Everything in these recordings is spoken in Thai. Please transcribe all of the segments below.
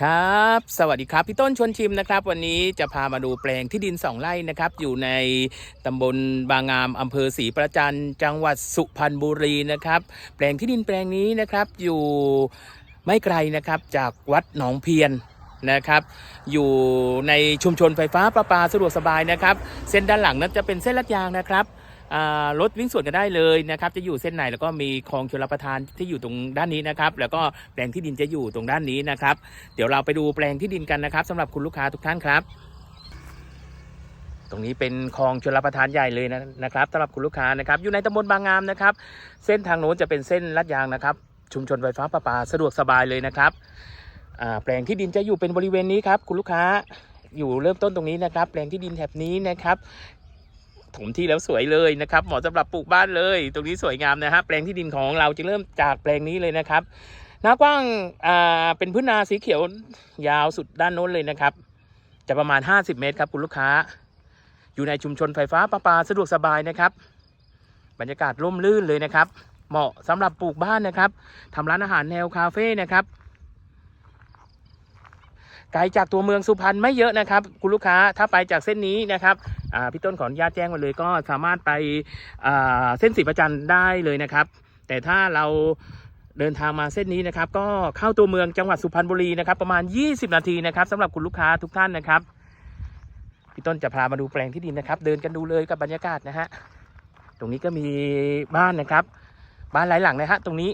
ครับ สวัสดีครับ พี่ต้นชวนชิมนะครับ วันนี้จะพามาดูแปลงที่ดินสองไร่นะครับ อยู่ในตำบลบางงามอำเภอศรีประจันจังหวัดสุพรรณบุรีนะครับ แปลงที่ดินแปลงนี้นะครับอยู่ไม่ไกลนะครับจากวัดหนองเพียนนะครับ อยู่ในชุมชนไฟฟ้าประปาสะดวกสบายนะครับ เส้นด้านหลังนั้นจะเป็นเส้นลาดยางนะครับ รถวิ่งสวนกันได้เลยนะครับจะอยู่เส้นไหนแล้วก็มีคลองชลประทานที่อยู่ตรงด้านนี้นะครับแล้วก็แปลงที่ดินจะอยู่ตรงด้านนี้นะครับ เดี๋ยวเราไปดูแปลงที่ดินกันนะครับสำหรับคุณลูกค้าทุกท่านครับ ตรงนี้เป็นคลองชลประทานใหญ่เลยนะนะครับสำหรับคุณลูกค้านะครับอยู่ในตำบลบางงามนะครับ เส้นทางโน้นจะเป็นเส้นลาดยางนะครับ ชุมชนไฟฟ้าประปาสะดวกสบายเลยนะครับแปลงที่ดินจะอยู่เป็นบริเวณนี้ครับคุณลูกค้าอยู่เริ่มต้นตรงนี้นะครับ แปลงที่ดินแถบนี้นะครับ ถมที่แล้วสวยเลยนะครับเหมาะสำหรับปลูกบ้านเลย ตรงนี้สวยงามนะฮะแปลงที่ดินของเราจะเริ่มจากแปลงนี้เลยนะครับหน้ากว้างอ่าเป็นพื้นนาสีเขียวยาวสุดด้านโน้นเลยนะครับ จะประมาณ 50 เมตรครับคุณลูกค้า อยู่ในชุมชนไฟฟ้าประปาสะดวกสบายนะครับ บรรยากาศร่มรื่นเลยนะครับ เหมาะสำหรับปลูกบ้านนะครับทำร้านอาหารแนวคาเฟ่นะครับ ไกลจากตัวเมืองสุพรรณไม่เยอะนะครับ คุณลูกค้าถ้าไปจากเส้นนี้นะครับพี่ต้นขออนุญาตแจ้งมาเลยก็สามารถไปเส้นสีประจันได้เลยนะครับ แต่ถ้าเราเดินทางมาเส้นนี้นะครับก็เข้าตัวเมืองจังหวัดสุพรรณบุรีนะครับประมาณ 20 นาทีนะครับสำหรับคุณลูกค้าทุกท่านนะครับพี่ต้นจะพามาดูแปลงที่ดินนะครับ เดินกันดูเลยกับบรรยากาศนะฮะตรงนี้ก็มีบ้านนะครับ บ้านหลายหลังนะฮะตรงนี้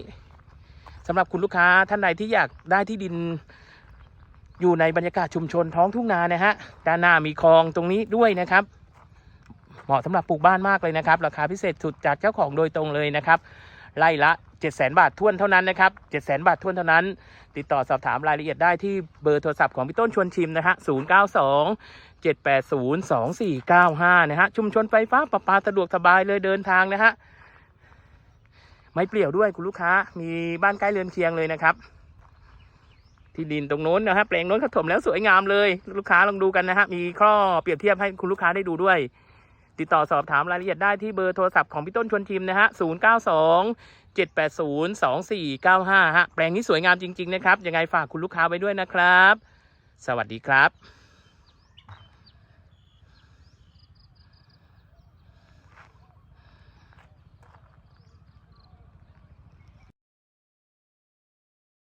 สำหรับคุณลูกค้าท่านใดที่อยากได้ที่ดิน อยู่ในบรรยากาศชุมชนท้องทุ่งนานะฮะด้านหน้ามีคลองตรงนี้ด้วยนะครับ เหมาะสำหรับปลูกบ้านมากเลยนะครับ ราคาพิเศษสุดจากเจ้าของโดยตรงเลยนะครับไล่ละ 7 0 0 0 0 บาททวนเท่านั้นนะครับ7 0 0 0 0 0 บาททวนเท่านั้น ติดต่อสอบถามรายละเอียดได้ที่เบอร์โทรศัพท์ของพี่ต้นชวนชิมนะฮะ 092 780 2495 นะฮะ ชุมชนไฟฟ้าประปาสะดวกสบายเลยเดินทางนะฮะ ไม่เปลี่ยวด้วยคุณลูกค้า มีบ้านใกล้เรือนเคียงเลยนะครับ ที่ดินตรงโน้นนะฮะแปลงโน้นเขาถมแล้วสวยงามเลย ลูกค้าลองดูกันนะฮะมีข้อเปรียบเทียบให้คุณลูกค้าได้ดูด้วย ติดต่อสอบถามรายละเอียดได้ที่เบอร์โทรศัพท์ของพี่ต้นชวนชิมนะฮะ092 780 2495ฮะแปลงนี้สวยงามจริง ๆ นะครับยังไงฝากคุณลูกค้าไว้ด้วยนะครับ สวัสดีครับ